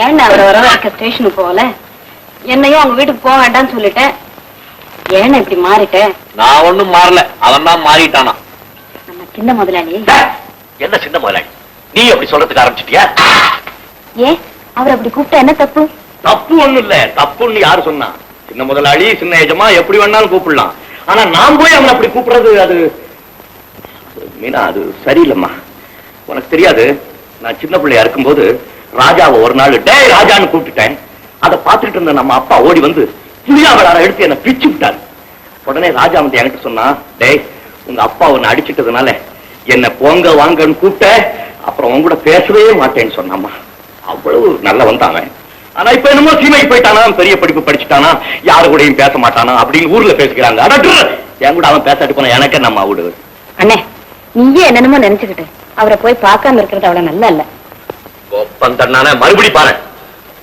ஏன்னு அவரை வர வரைக்கும் ஸ்டேஷனுக்கு போகல? என்னையும் அவங்க வீட்டுக்கு போக வேண்டாம்னு சொல்லிட்டேன். ஏன்னு இப்படி மாறிட்டேன் நான் ஒண்ணும் மாறல. அவன் தான் மாறிட்டானா. நம்ம சின்ன முதலாளி. என்ன சின்ன முதலாளி? நீ அப்படி சொல்றதுக்கு ஆரம்பிச்சிட்டியா? ஏன் அவர் அப்படி கூப்பிட்டா என்ன தப்பு? தப்பு ஒண்ணும் இல்ல. தப்புன்னு யாரு சொன்னா? சின்ன முதலாளி சின்ன எஜமா எப்படி வேணாலும் கூப்பிடலாம். ஆனா நான் போய் அவனை அப்படி கூப்பிடுறது அது மீனா அது சரியில்லைம்மா. உனக்கு தெரியாது. நான் சின்ன பிள்ளையா இருக்கும்போது ராஜாவை ஒரு நாள் டேய் ராஜான்னு கூப்பிட்டுட்டேன். அதை பார்த்துட்டு இருந்த நம்ம அப்பா ஓடி வந்து புளியா விளாட எடுத்து என்ன பிச்சு விட்டாரு. உடனே ராஜா வந்து என்கிட்ட சொன்னா டேய் உங்க அப்பா உன்னை அடிச்சிட்டதுனால என்ன போங்க வாங்கன்னு கூப்பிட்ட. அப்புறம் உன் கூட பேசவே மாட்டேன்னு சொன்னாம்மா. அவ்வளவு நல்ல வந்தாங்க ஆனா இப்ப என்னமோ சீமைக்கு போயிட்டானா? பெரிய படிப்பு படிச்சுட்டானா? யாரு கூடயும் பேச மாட்டானா? அப்படின்னு ஊர்ல பேசிக்கிறாங்க. என் கூட அவன் பேசாட்டு போனா எனக்கு நம்ம விடு அண்ணே நீயே என்னென்னமோ நினைச்சுக்கிட்டு அவரை போய் பார்க்காம இருக்கிறது அவ்வளவு நல்லா இல்ல. ஒப்பந்தண்ணான மறுபடி பாரு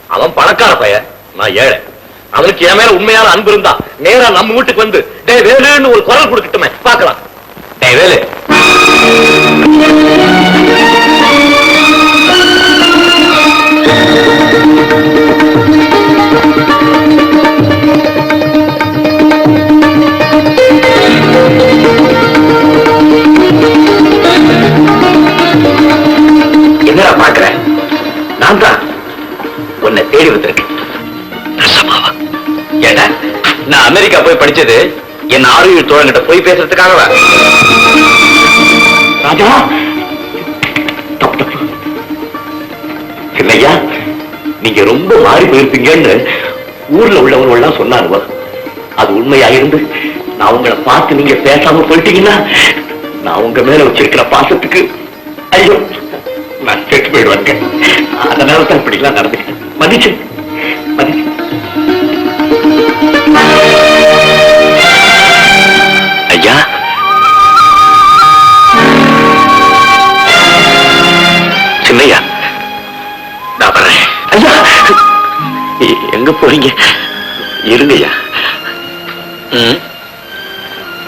அவன் பணக்கார பைய நான் ஏழை. அவனுக்கு என் மேல உண்மையான அன்பு இருந்தா நேரா நம்ம வீட்டுக்கு வந்து டே வேலுன்னு ஒரு குரல் கொடுக்கட்டுமே பாக்கலாம் டே வேலு. நான் தான் உன்னை தேடி வந்திருக்கேன். ரசமாவா நான் அமெரிக்கா போய் படிச்சது என் ஆரோக்கிய தோழங்கிட்ட போய் பேசுறதுக்காகவா? ராஜா தப்பு இல்லையா நீங்க ரொம்ப மாறி போயிருப்பீங்கன்னு ஊர்ல உள்ளவங்க எல்லாம் சொன்னாருவா அது உண்மையா இருந்து நான் உங்களை பார்த்து நீங்க பேசாம போயிட்டீங்கன்னா நான் உங்க மேல வச்சிருக்கிற பாசத்துக்கு ஐயோ நான் கேட்டு போயிடுவாங்க அதனால தான் இப்படிலாம் நடந்து மதிச்சு. மதிச்சு. ஐயா. சின்னையா. நான் வர்றேன். ஐயா. எங்க போறீங்க? இருங்கய்யா.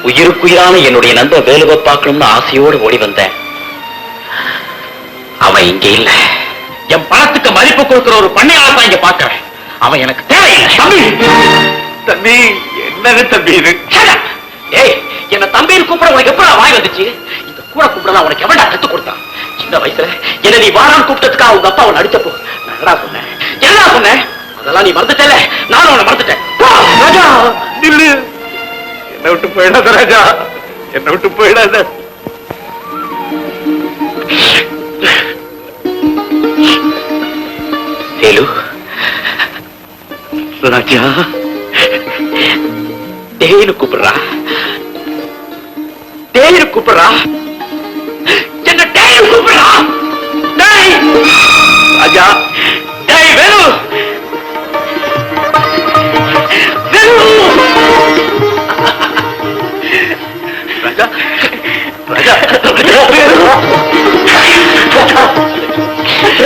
உயிருக்குயிரான என்னுடைய நண்பன் வேலுவை பார்க்கணும்னு ஆசையோடு ஓடி வந்தேன். அவன் இங்க இல்ல. என் பணத்துக்கு மதிப்பு கொடுக்கிற ஒரு பண்ணையாளர் தான் இங்க பாக்குறேன் அவன் எனக்கு தேவையில்லை. தம்பி! தம்பி என்னது தம்பி இது? ஏய் என்ன தம்பின்னு கூப்பிட உனக்கு எப்படா வாய் வந்துச்சு? இந்த கூட கூப்பிடலாம் உனக்கு எவன்டா கத்து கொடுத்தான்? சின்ன வயசுல என்ன நீ வாரான்னு கூப்பிட்டதுக்காக உங்க அப்பா உன்னை அடிச்சப்போ நான் என்னடா சொன்னேன்? என்னடா சொன்னேன்? அதெல்லாம் நீ மறந்துட்டல நானும் உன்னை மறந்துட்டேன். ராஜா நில்லு. என்னை விட்டு போயிடாத ராஜா. என்னை விட்டு போயிடாத. வேலு ராஜா தேயினு கூப்பிடுறா. தேயினு கூப்பிடுறா. என்ன தேயினு கூப்பிடுறா? டேய் ராஜா டேய் வேலு. வேலு. ராஜா ராஜா ராஜா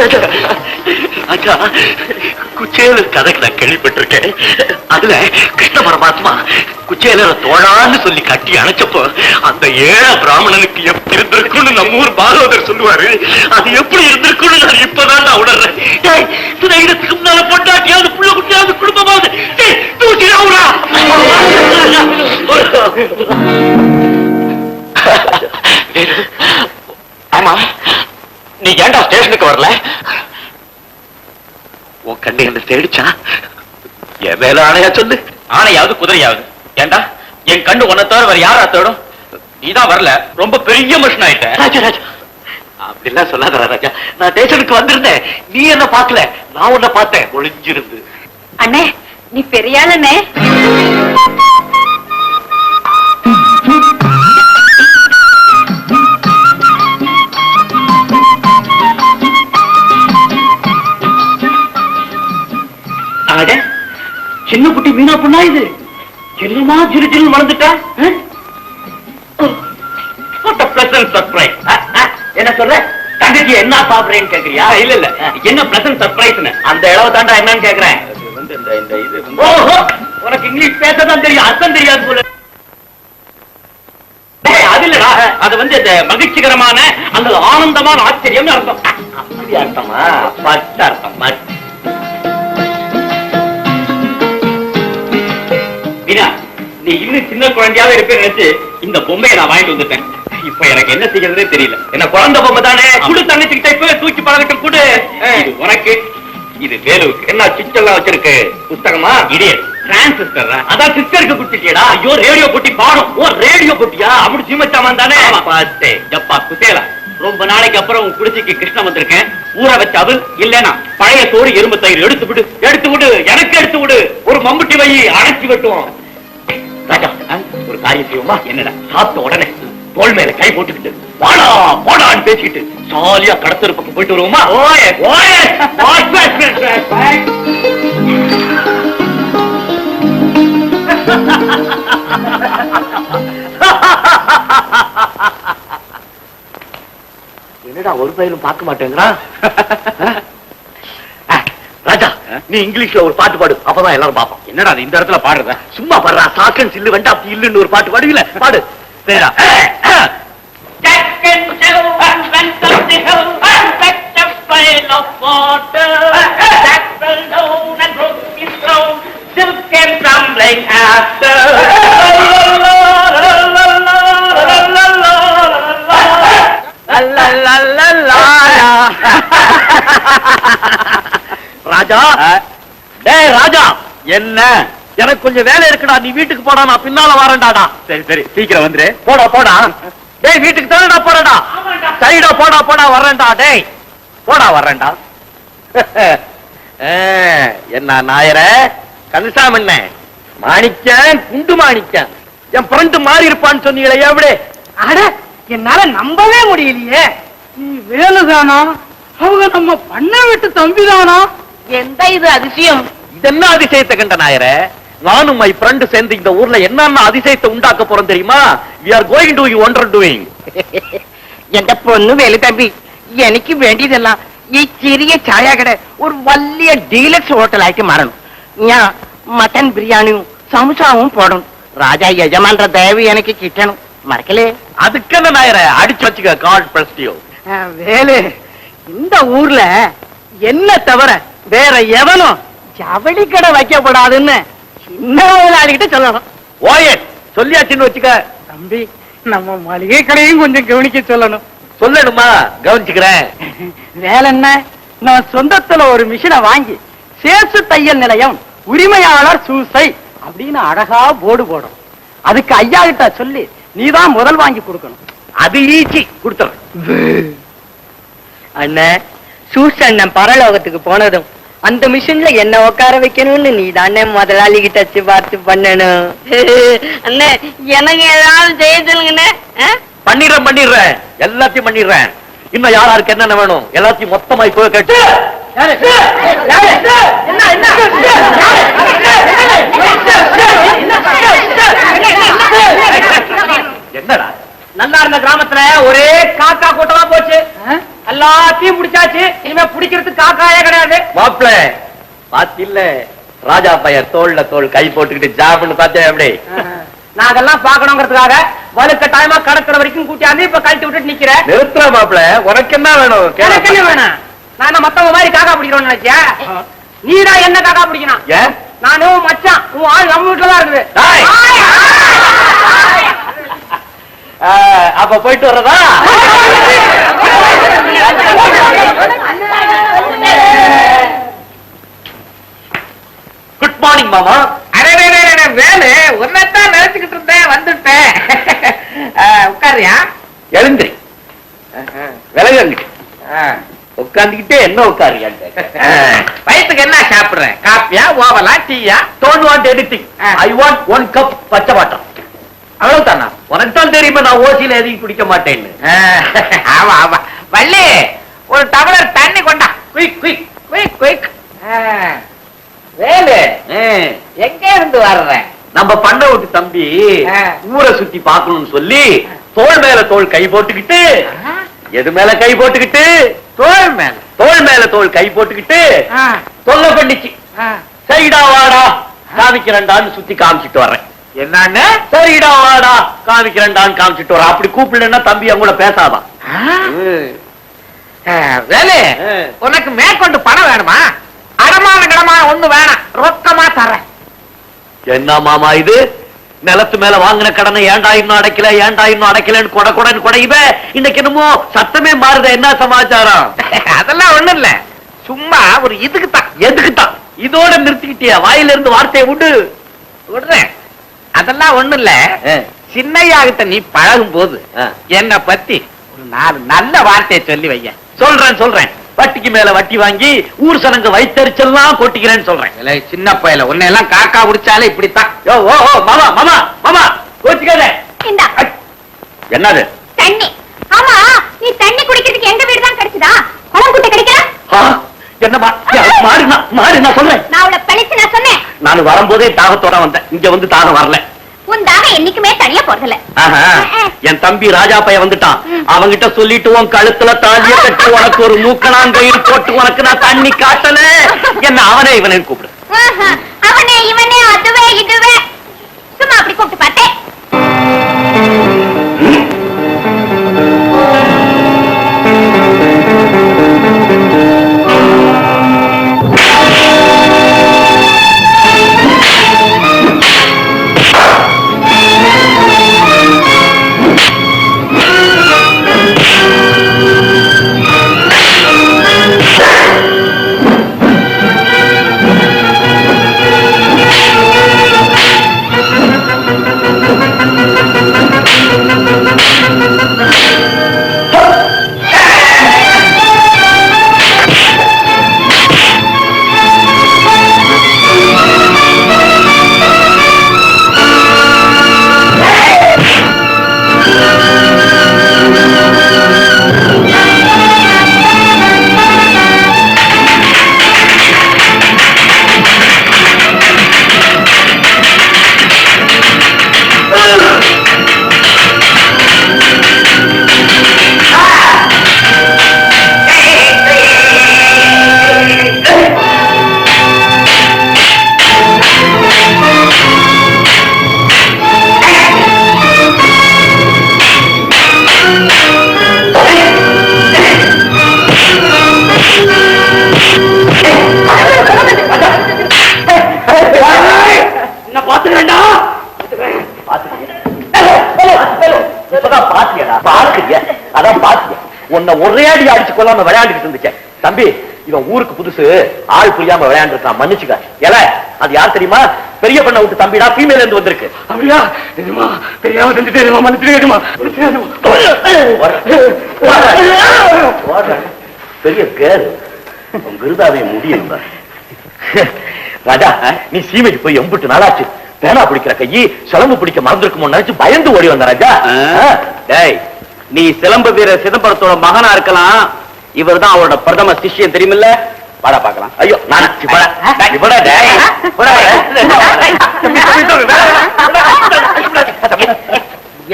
ராஜா. குச்சேல கதைக்கு நான் கேள்விப்பட்டிருக்கேன். அதுல கிருஷ்ண பரமாத்மா குச்சேல தோழான்னு சொல்லி கட்டி அணைச்சப்போ அந்த ஏழ பிராமணனுக்கு எப்படி இருந்திருக்கும்னு நம்ம ஊர் பாகவதர் சொல்லுவாரு. அது எப்படி இருந்திருக்கும்னு நான் இப்பதான் நான் உணர்றேன். டேய், முன்னால பொண்டாட்டியாவது புள்ள குட்டியாவது குடும்பமாவது தூக்கி நவுறா. ஆமா நீ ஏன்டா ஸ்டேஷனுக்கு வரல? உன் கண்ணு என்ன தேடிச்சா? என் மேல ஆணையா சொல்லு. ஆணையாவது குதிரையாவது. ஏண்டா? என் கண்ணு உன்னை தவிர வேற யாரா தேடும்? நீதான் வரல. ரொம்ப பெரிய மனுஷன் ஆயிட்ட. ராஜா ராஜா. அப்படிலாம் சொல்லாத ராஜா. நான் ஸ்டேஷனுக்கு வந்திருந்தேன். நீ என்ன பார்க்கல. நான் உன்னை பார்த்தேன். ஒளிஞ்சிருந்து. அண்ணே நீ பெரிய அட சின்ன குட்டி மீனா பொண்ணா இது? செல்லுமா சிறு சிறு வளர்ந்துட்டா? சர்ப்ரைஸ் என்ன சொல்ற? தங்கச்சி என்ன சாப்பிடுறேன்னு கேக்குறியா? இல்ல இல்ல. என்ன பிளசன்ட் சர்ப்ரைஸ் அந்த இளவு தாண்டா என்னன்னு கேக்குறேன். ஓஹோ உனக்கு இங்கிலீஷ் பேசதான் தெரியும். அர்த்தம் தெரியாது போல. அது இல்லடா. அது வந்து இந்த மகிழ்ச்சிகரமான அல்லது ஆனந்தமான ஆச்சரியம் அர்த்தம். அப்படி அர்த்தமா? பட்டு அர்த்தம் பட்டு சின்ன குழந்தையாவே இருப்பேன் நினைச்சு இந்த பொம்மையை நான் வாங்கிட்டு வந்துட்டேன். இப்ப எனக்கு என்ன செய்யறதே தெரியல. என்ன குழந்தை பொம்மை தானே? குடு தங்கச்சிக்கிட்ட இப்ப தூக்கி பழகட்டும் குடு. இது உனக்கு. இது வேலுவுக்கு. என்ன சிச்செல்லாம் வச்சிருக்கு? புஸ்தகமா? இது டிரான்சிஸ்டர். அதான் சிஸ்டருக்கு குட்டிட்டியடா ஐயோ ரேடியோ குட்டி பாடும். ஓ ரேடியோ குட்டியா? அப்படி சீமச்சாமான் தானே? பார்த்தே எப்பா குசேலா ரொம்ப நாளைக்கு அப்புறம் உன் குடிசைக்கு கிருஷ்ணன் வந்திருக்கேன். ஊற வச்ச அவள் இல்லனா பழைய சோறு எறும்பு தயிர் எடுத்து விடு. எடுத்து விடு. எனக்கு எடுத்து விடு. ஒரு மம்முட்டி வை அணைச்சி வெட்டுவோம். ராஜா ஒரு காரியம் செய்வோமா? என்னடா சாப்பிட்ட உடனே தோல் மேல கை போட்டுக்கிட்டு வாடா வாடான்னு பேசிக்கிட்டு ஜாலியா கடத்தரு பக்கம் போயிட்டு வருவோமா? ஓய ஓய! என்னடா ஒரு பயிலும் பார்க்க மாட்டேங்கிறான்? நீ இங்கிலீஷ்ல ஒரு பாட்டு பாடு அப்பதான் எல்லாரும் பாப்போம் என்னடா இந்த இடத்துல பாடுறத? சும்மா பாடுறா சாக்கன் சில்லு வெண்டா இல்லுன்னு ஒரு பாட்டு பாடுவீல பாடு. சரிடா. ராஜா? டேய் ராஜா! என்ன? எனக்கு கொஞ்சம் வேலை இருக்குடா. நீ வீட்டுக்கு போடா நான் பின்னால வரேன்டாடா. சரி சரி. சீக்கிரம் வந்துரு. போடா போடா. டேய் வீட்டுக்கு தானடா போறடா? சரிடா போடா போடா வர்றேன்டா. டேய் போடா வர்றேன்டா. ஆ, என்ன நாயர? கன்சாமண்ண மாணிக்கன் குண்டு மாணிக்கன். என் ஃப்ரெண்டு மாறி இருப்பான்னு சொன்னீங்களே எവിടെ அட என்னால நம்பவே முடியலையே. நீ வேலுதானா? அவங்க நம்ம பண்ண விட்டு தம்பிதானா? எந்த இது அதிசயம் இதென்ன அதிசயத்தை கண்ட நாயர நானும் மை ஃப்ரெண்டு சேர்ந்து இந்த ஊர்ல என்னென்ன அதிசயத்தை உண்டாக்க போறோம் தெரியுமா we are going to you wonder doing എന്റെ പൊന്നു വേലു തമ്പി എനിക്ക് വേണ്ടിയതെല്ലാം ഈ ചെറിയ ചായക്കട ഒരു വലിയ ഡീലക്സ് ഹോട്ടലായിട്ട് മാറണം ഞാൻ മട്ടൻ ബിരിയാണിയും സമൂസാവും പോടണം ராஜா யஜமான்ற தயவு எனக்கு கிட்டணும் மறக்கலே அதுக்கு என்ன நாயர அடிச்சு வச்சுக்க காட் பிளஸ் யூ வேலு இந்த ஊர்ல என்ன தவிர வேற எவனும் ஜவுளி கடை வைக்கப்படாதுன்னு சின்ன முதலாளிகிட்ட சொல்லணும். ஓயே சொல்லியாச்சுன்னு வச்சுக்க. தம்பி நம்ம மளிகை கடையும் கொஞ்சம் கவனிக்க சொல்லணும். சொல்லணுமா? கவனிச்சுக்கிறேன். வேலை என்ன? நான் சொந்தத்துல ஒரு மிஷினை வாங்கி சேசு தையல் நிலையம் உரிமையாளர் சூசை அப்படின்னு அழகா போர்டு போடும் அதுக்கு ஐயா கிட்ட சொல்லி நீதான் முதல் வாங்கி கொடுக்கணும். அது ஈச்சி கொடுத்துறேன். அண்ணன் பரலோகத்துக்கு போனதும் அந்த மிஷின்ல என்ன உட்கார வைக்கணும்னு நீ தானே முதலாளி கிட்ட வச்சு பார்த்து பண்ணணும் அண்ணே எனக்கு ஏதாவது செய்ய சொல்லுங்கண்ணே? பண்ணிடுறேன் பண்ணிடுறேன். எல்லாத்தையும் பண்ணிடுறேன். இன்னும் யாராருக்கு என்னென்ன வேணும்? எல்லாத்தையும் மொத்தமா இப்போ கேட்டு. என்னடா? நல்லா இருந்த கிராமத்துல ஒரே காக்கா கூட்டமா போச்சு. எல்லாத்தையும் பிடிச்சாச்சு இனிமே பிடிக்கிறதுக்கு காக்காயே கிடையாது. மாப்பிள பாத்தில்ல ராஜா பையன் தோல்ல தோல் கை போட்டுக்கிட்டு ஜாப்னு பார்த்தேன் எப்படி? நான் அதெல்லாம் பாக்கணுங்கிறதுக்காக வலுக்க டைமா கடக்கிற வரைக்கும் கூட்டியாந்து இப்ப கழட்டி விட்டுட்டு நிக்கிறேன் நிறுத்துற மாப்பிள உனக்கு என்ன வேணும்? எனக்கு என்ன வேணும்? நான் மத்தவங்க மாதிரி காக்கா பிடிக்கிறோம்னு நினைச்சியா? நீதான் என்ன காக்கா பிடிக்கணும்? நானும் மச்சான் உன் ஆள் நம்ம வீட்டுல தான் இருக்குது அப்ப போயிட்டு வர்றதா? குட் மார்னிங் மாமா. வேலு உன்னைத்தான் நினைச்சுக்கிட்டு இருந்தேன் வந்துட்டேன். உட்காரியா? எழுந்திரி. விலகு உட்காந்துக்கிட்டே என்ன உட்காருங்க வயிற்றுக்கு என்ன சாப்பிடுறேன் காப்பியா ஓவலா டீயா? Don't want ah. I want one cup பச்சை வாட்டம் அவ்வளவுதானா? உனக்கு தான் தெரியுமா நான் ஓசியில எதையும் குடிக்க மாட்டேன்னு. ஆமா ஆமா. வள்ளி ஒரு டம்ளர் தண்ணி கொண்டா. Quick quick quick quick. Velu எங்க இருந்து வர்ற? நம்ம பண்ண விட்டு தம்பி. ஊரை சுத்தி பார்க்கணும்னு சொல்லி தோள் மேல தோள் கை போட்டுக்கிட்டு எது மேல கை போட்டுக்கிட்டு? தோல் மேல. தோள் மேல தோள் கை போட்டுக்கிட்டு தொல்லை பண்ணிச்சு. சரிடா வாடா காமிக்கிறேன்டான்னு சுத்தி காமிச்சிட்டு வர்றேன். என்னன்னு? சரிடா வாடா. காமிக்கிறேன்டான்னு காமிச்சிட்டு அப்படி கூப்பிடலன்னா தம்பி அவங்க கூட பேசாதான் வேலு. உனக்கு மேற்கொண்டு பணம் வேணுமா? அடமான கடமான ஒண்ணு வேணாம். ரொக்கமா தரேன். என்ன மாமா இது? நிலத்து மேல வாங்கின கடனை ஏன்டா இன்னும் அடைக்கல ஏன்டா இன்னும் அடைக்கலன்னு கொட கொடன்னு கொடையுவே இன்னைக்கு என்னமோ சத்தமே மாறுத. என்ன சமாச்சாரம்? அதெல்லாம் ஒண்ணும் இல்ல. சும்மா ஒரு இதுக்கு தான் எதுக்கு தான் இதோட நிறுத்திக்கிட்டியா? வாயில இருந்து வார்த்தையை விடு. விடுறேன். அதெல்லாம் ஒண்ணும் இல்ல. ஆ. சின்னையா கிட்ட நீ பழகும் போது. என்ன பத்தி ஒரு நாலு நல்ல வார்த்தையை சொல்லி வைய சொல்றேன் சொல்றேன். வட்டிக்கு மேல வட்டி வாங்கி ஊர் சனங்க வைத்தறிச்செல்லாம் கொட்டிக்கிறேன்னு சொல்றேன். சின்ன பயல உன்னை எல்லாம் காக்கா குடிச்சாலே இப்படித்தான். யோ, ஓ ஓ மாமா மாமா மாமா கோச்சுக்காத. இந்தா. என்னது? தண்ணி. ஆமா நீ தண்ணி குடிக்கிறதுக்கு எங்க வீடு தான் கிடைச்சதா? குளம் குட்டை கிடைக்கல? மாறினா மாறி நான் சொல்றேன். நான் அவளை பழிச்சு நான் சொன்னேன். நான் வரும்போதே தாகத்தோட வந்தேன். இங்க வந்து தாகம் வரல. உன் தாகம் என்னைக்குமே தனியா போறதில்ல. என் தம்பி ராஜா பையன் வந்துட்டான். அவங்கிட்ட சொல்லிட்டு உன் கழுத்துல தாலிய கட்டி உனக்கு ஒரு மூக்கணாங்கயில் போட்டு உனக்கு நான் தண்ணி காட்டல. என்ன அவனே இவனை கூப்பிடு. அவனே இவனே அதுவே இதுவே. சும்மா அப்படி கூப்பிட்டு கொள்ளாம விளையாண்டுட்டு இருந்துச்சேன் தம்பி இவன் ஊருக்கு புதுசு ஆள் புரியாம விளையாண்டு இருக்கான் மன்னிச்சுக்க. ஏல அது யார் தெரியுமா? பெரிய பண்ண விட்டு தம்பிடா ஃபீமேல இருந்து வந்திருக்கு. அப்படியா? தெரியுமா? தெரியாம செஞ்சுட்டு மன்னிச்சுமா பெரிய பேரு உன் விருதாவே முடியும் ராஜா நீ சீமைக்கு போய் எம்புட்டு நாளாச்சு. பேனா பிடிக்கிற கையி சிலம்பு பிடிக்க மறந்துருக்குமோ நினைச்சு பயந்து ஓடி வந்த ராஜா. டேய் நீ சிலம்பு வீரர் சிதம்பரத்தோட மகனா இருக்கலாம். இவர்தான் அவரோட பிரதம சிஷ்யன் தெரியுமில்ல? வாடா பார்க்கலாம். ஐயோ நான்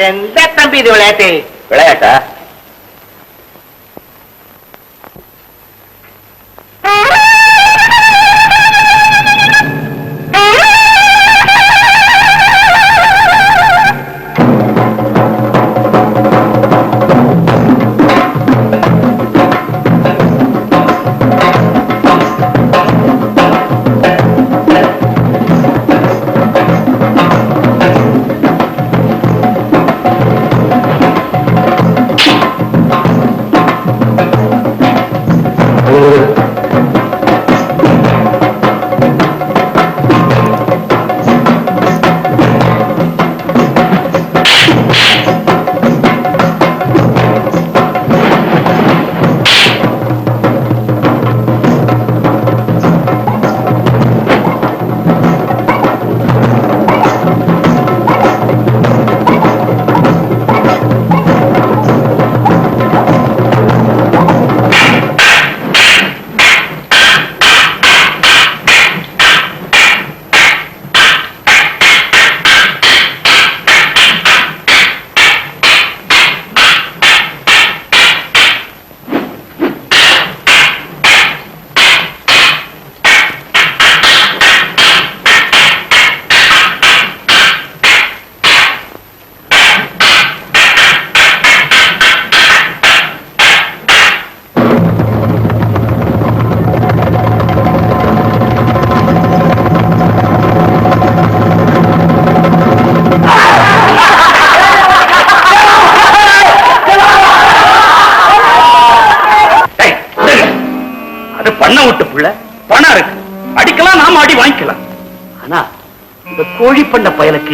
எந்த தம்பி இது விளையாட்டு? விளையாட்டா?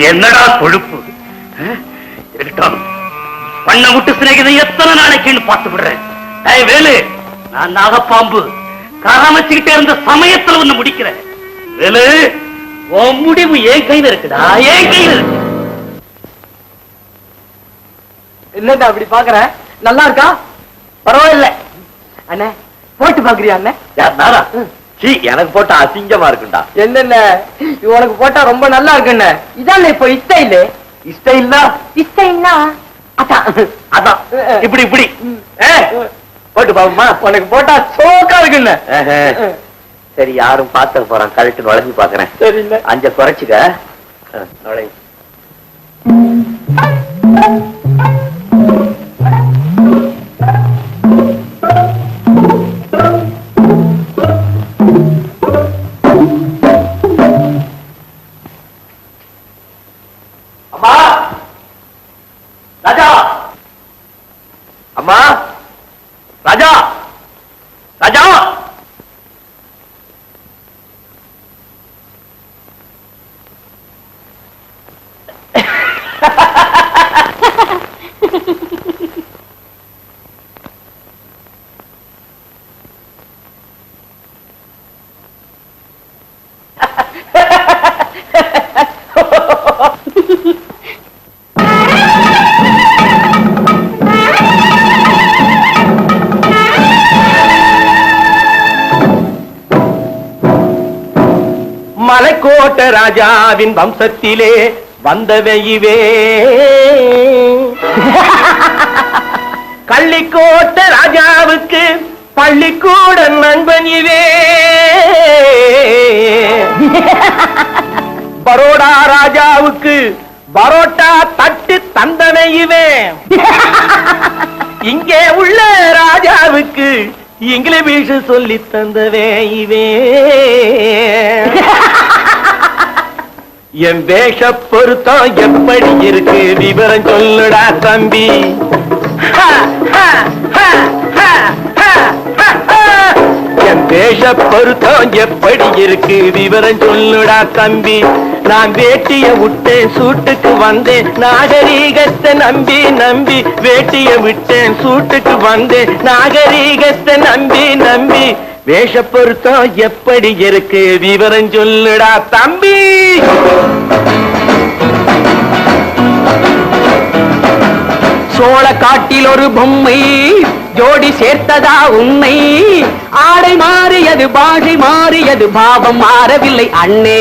என்னடா கொழுப்பு? பண்ண விட்டு சிநேகிதை எத்தனை நாளைக்குன்னு பார்த்து விடுறேன். வேலு நான் நாகப்பாம்பு. கரமச்சுக்கிட்டே இருந்த சமயத்துல ஒண்ணு முடிக்கிறேன். வேலு உன் முடிவு என் கையில இருக்குடா என் கையில இருக்கு. என்னடா அப்படி பாக்குற? நல்லா இருக்கா? பரவாயில்ல. அண்ணே போட்டு பாக்குறியா அண்ணே? யார் நானா? சீ, எனக்கு போட்டா அசிங்கமா இருக்குண்டா. என்னென்ன? உனக்கு போட்டா ரொம்ப நல்லா இருக்குண்ணே இதான் இப்போ இல்ல இஷ்டம் இல்ல அதான். அதான். இப்படி இப்படி. போட்டு பாப்போமா உனக்கு போட்டா சோக்கா இருக்குண்ணே. சரி யாரும் பாத்துக்க போறான். கழட்டு நுழைஞ்சு பாக்குறேன் சரி அஞ்ச குறைச்சுக்க. ஆ, ராஜாவின் வம்சத்திலே வந்தவையுவே கள்ளிக்கோட்ட ராஜாவுக்கு பள்ளிக்கூட நண்பன் இவே. பரோடா ராஜாவுக்கு பரோட்டா தட்டு தந்தனை இவன் இங்கே உள்ள ராஜாவுக்கு இங்கிலீஷ் சொல்லி தந்தவே இவே. என் வேஷ பொருத்தம் எப்படி இருக்கு? விவரம் சொல்லுடா தம்பி. என் வேஷ பொருத்தம் எப்படி இருக்கு? விவரம் சொல்லுடா தம்பி. நான் வேட்டிய விட்டேன் சூட்டுக்கு வந்தேன். நாகரீகத்தை நம்பி நம்பி வேட்டிய விட்டேன் சூட்டுக்கு வந்தேன். நாகரீகத்தை நம்பி நம்பி வேஷ பொருத்தம் எப்படி இருக்கு? விவரம் சொல்லுடா தம்பி! சோழ காட்டில் ஒரு பொம்மை ஜோடி சேர்த்ததா உண்மை? ஆடை மாறியது பாஷை மாறியது பாவம் மாறவில்லை அண்ணே.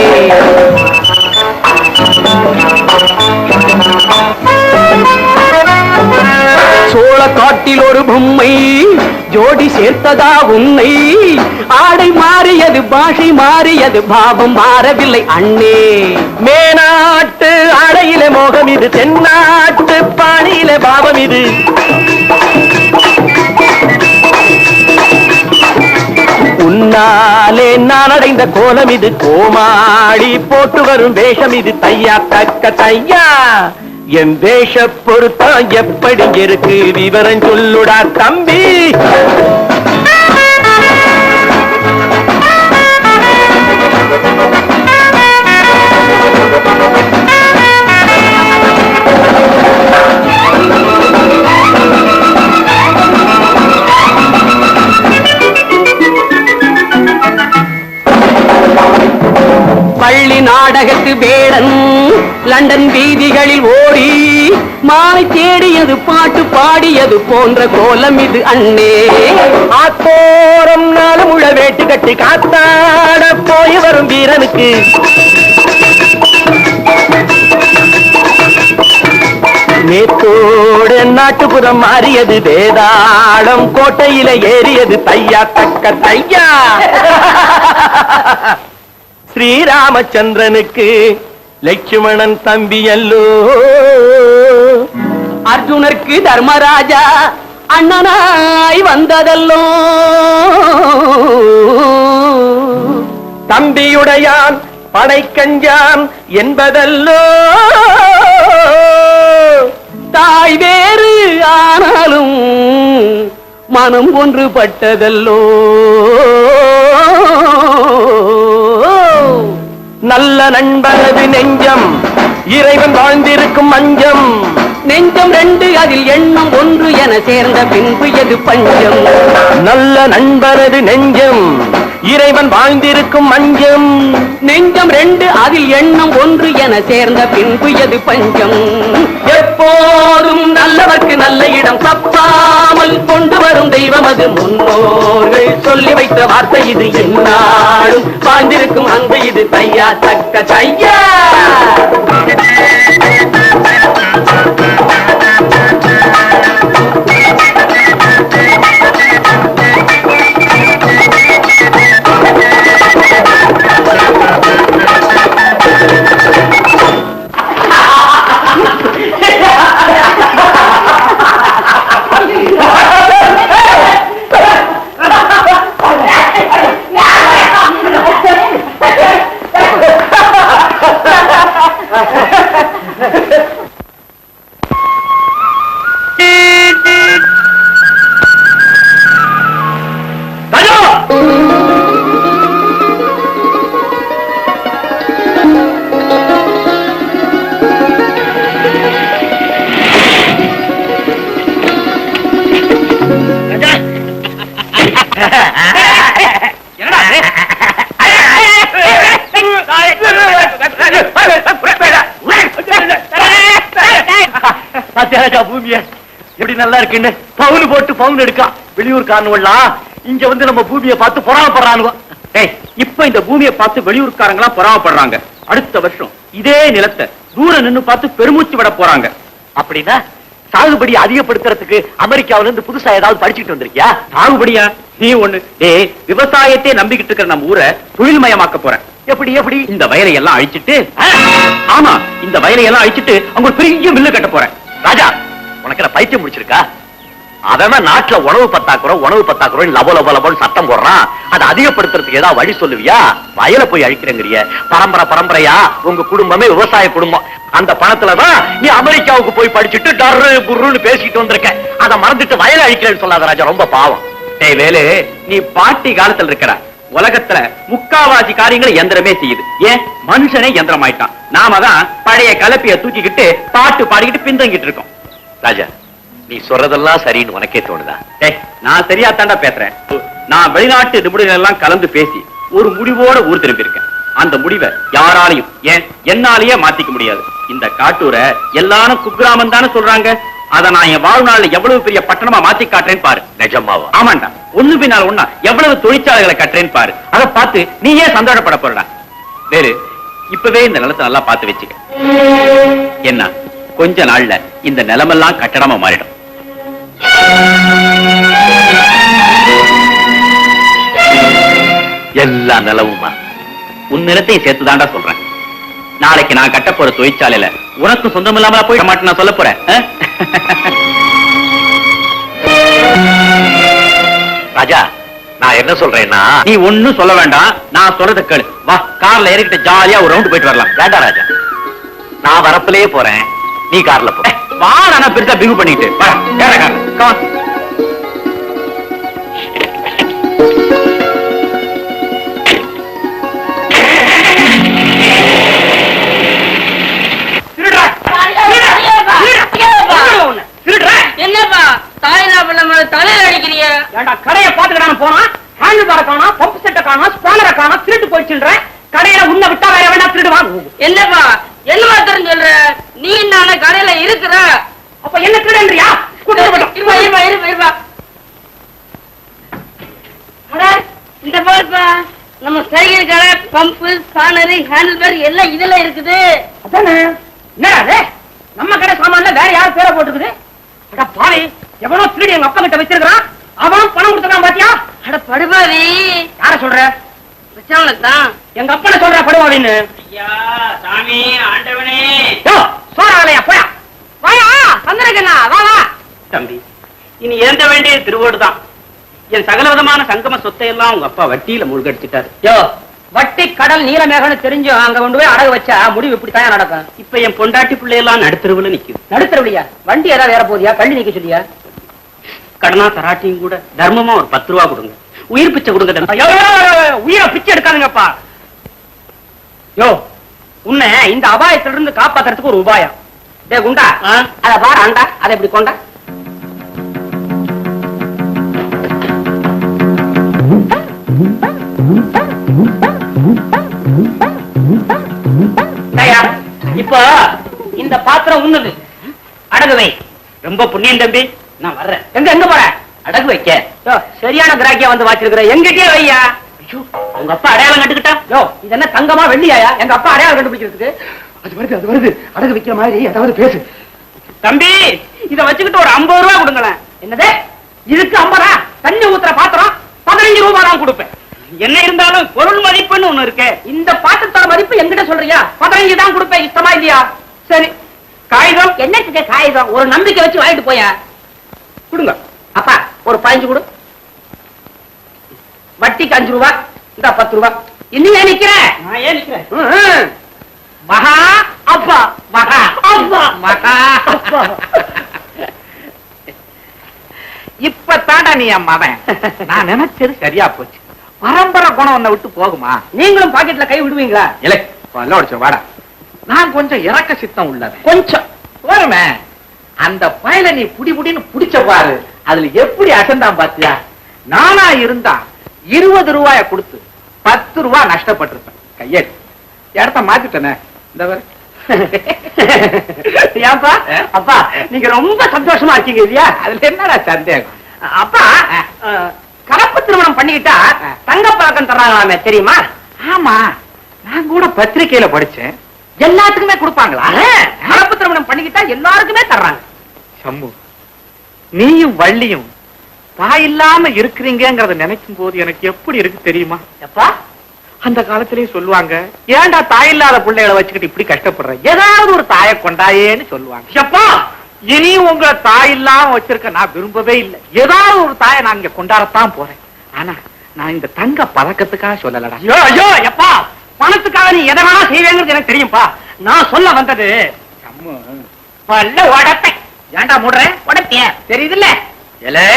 சோழ காட்டில் ஒரு பொம்மை ஜோடி சேர்த்ததா உன்னை? ஆடை மாறியது பாஷை மாறியது பாவம் மாறவில்லை அண்ணே. மேனாட்டு அடையில மோகம் இது தென்னாட்டு பாணியில பாவம் இது. உன்னாலே நான் அடைந்த கோலம் இது கோமாடி போட்டு வரும் வேஷம் இது தையா தக்க தையா. என் வேஷ பொறுத்தா எப்படி இருக்கு? விவரம் சொல்லுடா தம்பி. பள்ளி நாடகத்து வேடன். லண்டன் வீதிகளில் ஓடி மாலை தேடியது பாட்டு பாடியது போன்ற கோலம் இது அண்ணே. ஆத்தோரம் நாளும் உள்ள வேட்டு கட்டி காத்தாட போய் வரும் வீரனுக்கு. நேத்தோடு நாட்டுப்புறம் மாறியது வேதாளம் கோட்டையில ஏறியது தையா தக்க தையா. ஸ்ரீராமச்சந்திரனுக்கு லட்சுமணன் தம்பி அல்லோ. அர்ஜுனருக்கு தர்மராஜா அண்ணனாய் வந்ததல்லோ. தம்பியுடையான் படைக்கஞ்சான் என்பதல்லோ. தாய் வேறு ஆனாலும் மனம் ஒன்றுபட்டதல்லோ. நண்பனது நெஞ்சம். இறைவன் வாழ்ந்திருக்கும் மஞ்சம் நெஞ்சம் ரெண்டு அதில் எண்ணம் ஒன்று என சேர்ந்த பின்பு எது பஞ்சம்? நல்ல நண்பனது நெஞ்சம். இறைவன் வாழ்ந்திருக்கும் மஞ்சம். நெஞ்சம் ரெண்டு அதில் எண்ணம் ஒன்று என சேர்ந்த பின்பு எது பஞ்சம்? எப்போதும் நல்லவர்க்கு நல்ல இடம் தப்பாமல் கொண்டு வரும் தெய்வம் அது முன்னோர்கள். சொல்லி வைத்த வார்த்தை இது என்னாலும் வாழ்ந்திருக்கும் அந்த இது தையா தக்க தையா. பவுன் எடுக்கா. வெளியூர் காரணவெல்லாம் இங்க வந்து நம்ம பூமியை பார்த்து பொறாமப்படுறானுவ ஏய் இப்ப இந்த பூமியை பார்த்து வெளியூர்காரங்களா பொறாமப்படுறாங்க. அடுத்த வருஷம் இதே நிலத்தை தூரம் நின்னு பார்த்து பெருமூச்சு விட போறாங்க. அப்படின்னா சாகுபடி அதிகப்படுத்துறதுக்கு அமெரிக்காவில இருந்து புதுசா ஏதாவது படிச்சுட்டு வந்திருக்கியா? சாகுபடியா? நீ ஒண்ணு. டேய் விவசாயத்தை நம்பிக்கிட்டு இருக்கிற நம்ம ஊரை தொழில்மயமாக்க போறேன். எப்படி எப்படி? இந்த வயலை எல்லாம் அழிச்சிட்டு ஆமா இந்த வயலை எல்லாம் அழிச்சிட்டு ஒரு பெரிய மில்லு கட்ட போறேன். ராஜா உனக்கு பைத்தியம் முடிச்சிருக்கா அவன் நாட்டுல உணவு பத்தாக்குறோம் உணவு பத்தாக்குறோம் லவ லவ லபோன்னு சத்தம் போடுறான். அதை அதிகப்படுத்துறதுக்கு ஏதாவது வழி சொல்லுவியா? வயல போய் அழிக்கிறேங்கிறிய. பரம்பரை பரம்பரையா? உங்க குடும்பமே விவசாய குடும்பம். அந்த பணத்துலதான் நீ அமெரிக்காவுக்கு போய் படிச்சுட்டு டர்ரு குருன்னு பேசிட்டு வந்திருக்க அதை மறந்துட்டு வயல அழிக்கிறேன்னு சொல்லாத ராஜா ரொம்ப பாவம். டேய் வேலு நீ பாட்டி காலத்துல இருக்கிற உலகத்துல முக்காவாசி காரியங்களை எந்திரமே செய்யுது. ஏன்? மனுஷனே எந்திரம் ஆயிட்டான் நாம தான் பழைய கலப்பிய தூக்கிக்கிட்டு பாட்டு பாடிக்கிட்டு பின்தங்கிட்டு இருக்கோம். ராஜா நீ சொல்றதெல்லாம் சரின்னு உனக்கே தோணுதா? நான் சரியா தாண்டா பேசுறேன். நான் வெளிநாட்டு நிபுணர்கள் எல்லாம் கலந்து பேசி ஒரு முடிவோட ஊர் திரும்பி இருக்கேன் அந்த முடிவை யாராலையும் ஏன் என்னாலேயே மாத்திக்க முடியாது. இந்த காட்டூரை எல்லாரும் குக்கிராமம் தானே சொல்றாங்க? அத நான் என் வாழ்நாள்ல எவ்வளவு பெரிய பட்டணமா மாத்தி காட்டுறேன்னு பாரு. நிஜமாவா? ஆமாண்டா. ஒண்ணு பின்னால் ஒண்ணா. எவ்வளவு தொழிற்சாலைகளை கட்டுறேன்னு பாரு. அதை பார்த்து நீ ஏன் சந்தோஷப்பட போறடா. வேறு இப்பவே இந்த நிலத்தை நல்லா பார்த்து வச்சுக்க. என்ன? கொஞ்ச நாள்ல இந்த நிலமெல்லாம் கட்டடமா மாறிடும். எல்லா நிலவுமா. உன் நிலத்தையும் சேர்த்து தாண்டா சொல்றேன். நாளைக்கு நான் கட்ட போற தொழிற்சாலையில உனக்கு சொந்தம் இல்லாம போய் மாட்டேன் நான் சொல்ல போறேன். ராஜா நான் என்ன சொல்றேன்னா நீ ஒண்ணும் சொல்ல வேண்டாம். நான் சொல்றத கேளு. வா கார்ல ஏறிக்கிட்டு ஜாலியா ஒரு ரவுண்ட் போயிட்டு வரலாம். வேண்டாம் ராஜா. நான் வரப்பிலேயே போறேன். நீ கார்ல போ. வா நானா பெருசா பிகு பண்ணிட்டு. என்னப்பா? தாயிலா பிள்ளை தலையில அடிக்கிறிய ஏண்டா கடையை பாத்துக்கிட்டான போனா? ஹேண்டில் பார பம்ப் செட்டை காணோம் ஸ்பானரை காணோம் திருட்டு போயிடுச்சுன்றேன் கடையில உன்னை விட்டா வேற வேண்டாம் திருடுவான் என்னப்பா? என்ன மாத்திரம் சொல்ற? நீ என்ன கடையில இருக்கிற? அப்ப என்ன திருடன்றியா இருப்பா இருப்பா இருப்பா இருப்பா இந்த பாருப்பா நம்ம சைக்கிள் கடை பம்பு ஸ்பானரு ஹேண்டில் பேர் எல்லாம் இதுல இருக்குது. அதானே? என்னடா நம்ம கடை சாமான்ல வேற யார் பேரை போட்டுக்குது அட பாவி எவனோ திருடி எங்க அப்பா கிட்ட வச்சிருக்கான் அவன் பணம் கொடுத்துருக்கான் பாத்தியா? அட படுபாவி. யார சொல்ற? தான் எங்க அப்பனை சொல்ற படுவாவின்னு ஐயா சாமி ஆண்டவனே. யோ சோறாலையா போயா. வாயா சந்திரகண்ணா வா வா. தம்பி இனி ஏந்த வேண்டிய திருவோடு தான். என் சகலவிதமான சங்கம சொத்தை எல்லாம் உங்க அப்பா வட்டியில மூழ்கடிச்சிட்டாரு. யோ வட்டி கடல் நீலமேகம்னு தெரிஞ்சும் அங்க கொண்டு போய் அடகு வச்சா முடிவு இப்படி தான் நடக்கும்? இப்ப என் பொண்டாட்டி பிள்ளையெல்லாம் நடுத்தருவுல நிக்குது. நடுத்தரவியா வண்டி ஏதாவது வேற போதியா கள்ளி நிக்க சொல்லியா? கடனா தராட்டியும் கூட தர்மமா ஒரு பத்து ரூபா கொடுங்க. உயிர் பிச்சை கொடுங்க உயிரை பிச்சை எடுக்காதுங்கப்பா. யோ உன்னை இந்த அபாயத்திலிருந்து காப்பாத்துறதுக்கு ஒரு உபாயம். டே குண்டா அத பாரு ஆண்டா அதை இப்படி கொண்டா. தயா, இப்போ இந்த பாத்திரம் உண்ணுது அடகு வை. ரொம்ப புண்ணியம் தம்பி. நான் வர்றேன். எங்க எங்க போற? அடகு வைக்க. சரியான கிராக்கியா வந்து வாச்சிருக்கிற. எங்கிட்டயே வையா? உங்க அப்பா அடையாளம் கண்டுக்கிட்டா? யோ இது என்ன தங்கமா வெள்ளியாயா? எங்க அப்பா அடையாளம் கண்டுபிடிக்கிறதுக்கு? அது வருது அது வருது. அடகு வைக்கிற மாதிரி ஏதாவது பேசு. தம்பி இத வச்சுக்கிட்டு ஒரு ஐம்பது ரூபாய் கொடுங்களேன். என்னது? இதுக்கு ஐம்பதா? தண்ணி ஊத்துற பாத்திரம் பதினஞ்சு ரூபாய் தான் கொடுப்பேன். என்ன இருந்தாலும் பொருள் மதிப்புன்னு ஒண்ணு இருக்கு. இந்த பாத்திரத்தோட மதிப்பு எங்கிட்ட சொல்றியா? பதினஞ்சு தான் கொடுப்பேன். இஷ்டமா இல்லையா? சரி. காகிதம்? என்னத்துக்கு காகிதம்? ஒரு நம்பிக்கை வச்சு வாங்கிட்டு போய கொடுங்க. அப்பா ஒரு பதினஞ்சு கொடு. வட்டிக்கு அஞ்சு ரூபா இந்த பத்து ரூபா. இன்னும் ஏன் நிக்கிற? நான் ஏன் நிக்கிறேன்? மகா அப்பா. மகா. அப்பா. மகா. இப்ப தாண்டா நீ என் மவன் நான் நினைச்சது சரியா போச்சு. பரம்பரை குணம் உன்னை விட்டு போகுமா? நீங்களும் பாக்கெட்ல கை விடுவீங்களா? இல்லை பல்ல உடைச்ச வாடா. நான் கொஞ்சம் இறக்க சித்தம் உள்ளவன். கொஞ்சம். போருமே அந்த பயல நீ புடி புடின்னு புடிச்ச பாரு. அதுல எப்படி அசந்தான் பாத்தியா? நானா இருந்தா இருபது ரூபாய கொடுத்து பத்து ரூபா நஷ்டப்பட்டிருப்பேன். கையெடு. இடத்த மாத்திட்டனே. இந்த. ஏன்பா? அப்பா நீங்க ரொம்ப சந்தோஷமா இருக்கீங்க இல்லையா? அதுல என்னடா சந்தேகம்? அப்பா கலப்பு திருமணம் பண்ணிக்கிட்டா தங்க பழக்கம் தர்றாங்களாமே தெரியுமா? ஆமா. நான் கூட பத்திரிக்கையில படிச்சேன். எல்லாத்துக்குமே கொடுப்பாங்களா? கலப்பு திருமணம் பண்ணிக்கிட்டா எல்லாருக்குமே தர்றாங்க. சம்மு நீயும் வள்ளியும் தாய் இல்லாம இருக்கிறீங்கிறத நினைக்கும் போது எனக்கு எப்படி இருக்கு தெரியுமா? எப்பா? அந்த காலத்திலேயே சொல்லுவாங்க ஏன்டா தாய் இல்லாத பிள்ளைகளை வச்சுக்கிட்டு இப்படி கஷ்டப்படுற? ஏதாவது ஒரு தாயை கொண்டாயேன்னு சொல்லுவாங்க. எப்பா? இனி உங்களை தாய் இல்லாம வச்சிருக்க நான் விரும்பவே இல்லை. ஏதாவது ஒரு தாயை நான் இங்க கொண்டாடத்தான் போறேன். ஆனா நான் இந்த தங்க பதக்கத்துக்காக சொல்லலடா. ஐயோ ஐயோ எப்பா? பணத்துக்காக நீ எதை வேணா செய்வேங்கிறது எனக்கு தெரியும்பா. நான் சொல்ல வந்தது பல்ல உடப்பை ஏன்டா மூடுறேன் உடத்திய? தெரியுதுல்ல? எலே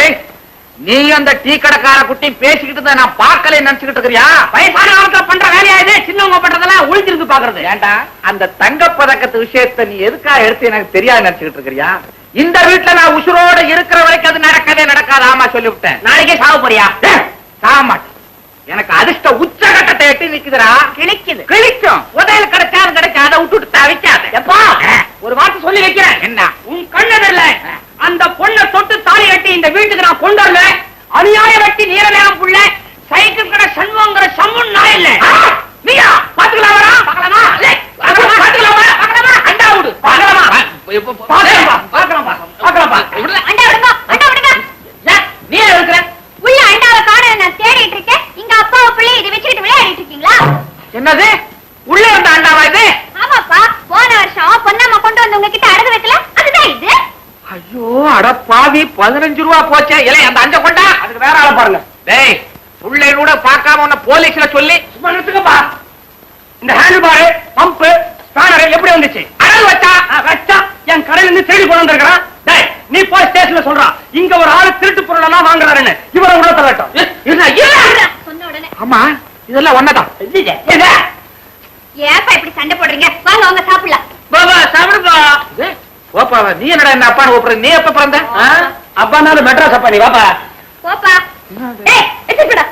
நீ அந்த டீ கடைக்கார குட்டி பேசிக்கிட்டு நான் பார்க்கல நினைச்சுக்கிட்டு இருக்கிறியா? வயசான காலத்துல பண்ற வேலையா இது? சின்னவங்க பண்றதெல்லாம் ஒளிஞ்சிருந்து பாக்குறது. ஏண்டா? அந்த தங்க பதக்கத்து விஷயத்தை நீ எதுக்காக எடுத்து எனக்கு தெரியாது நினைச்சுக்கிட்டு இருக்கிறியா? இந்த வீட்டுல நான் உசுரோட இருக்கிற வரைக்கும் அது நடக்கவே நடக்காது. ஆமா சொல்லிவிட்டேன். நாளைக்கே சாவ போறியா? சாக மாட்டேன். எனக்கு அதிர்ஷ்ட உச்சகட்டத்தை எட்டி நிக்குதுடா. கிழிக்குது. கிழிக்கும். உதயல் கிடைச்சாது கிடைக்காத விட்டுட்டு தவிக்காத. எப்பா? ஒரு வார்த்தை சொல்லி வைக்கிறேன். என்ன? உன் கண்ணதில்ல. அந்த பொண்ணை தொட்டு தாலி கட்டி இந்த வீட்டுக்கு நான் கொண்டு வரல. அநியாய வெட்டி நீர நேரம் புள்ள. சைக்கிள் கடை சண்முகங்கிற சம்முன் நான் இல்ல. நீயா? பாத்துக்கலாம் வரா பார்க்கலாமா? பாத்துக்கலாமா பார்க்கலாமா? அண்டா விடு. பார்க்கலாமா? பார்க்கலாமா? பார்க்கலாமா? பார்க்கலாமா? அண்டா விடுங்க. அண்டா விடுங்க. நீ ஏன் இருக்கிற? உள்ள அண்டாவை காண நான் தேடிட்டு இருக்கேன். இங்க அப்பாவை பிள்ளை இதை வச்சுக்கிட்டு விளையாடிட்டு இருக்கீங்களா? என்னது உள்ள இருந்த அண்டாவா இது ஆமாப்பா போன வருஷம் பொன்னாம கொண்டு வந்து உங்ககிட்ட அடகு வைக்கல அதுதான் இது ஐயோ அட பாவி பதினஞ்சு ரூபா போச்சே. இலை அந்த அஞ்ச கொண்டா. அதுக்கு வேற ஆளை பாருங்க. டேய் புள்ளை கூட பார்க்காம உன்னை போலீஸ்ல சொல்லி சும்மா நிறுத்துக்கப்பா இந்த ஹேண்டில் பாரு பம்ப் ஸ்பேனர் எப்படி வந்துச்சு? அடகு வச்சா. வச்சா. என் கடையில இருந்து தேடி கொண்டு வந்திருக்கிறான் டேய் நீ போய் ஸ்டேஷன்ல சொல்றான் இங்க ஒரு ஆளு திருட்டு பொருள் எல்லாம் வாங்குறாருன்னு. இவரை உள்ள தள்ளட்டும் இல்ல இல்ல உடனே. ஆமா இதெல்லாம் ஒன்னதான் என்ன? ஏப்பா இப்படி சண்டை போடுறீங்க? வாங்க வாங்க சாப்பிடலாம். பாபா சாப்பிடுப்பா ஓப்பாவா நீ என்னடா என்ன அப்பான்னு கூப்பிடுற? நீ எப்ப பிறந்த? அப்பா நானும் மெட்ராஸ் அப்பா நீ வாப்பா. எடுத்துடா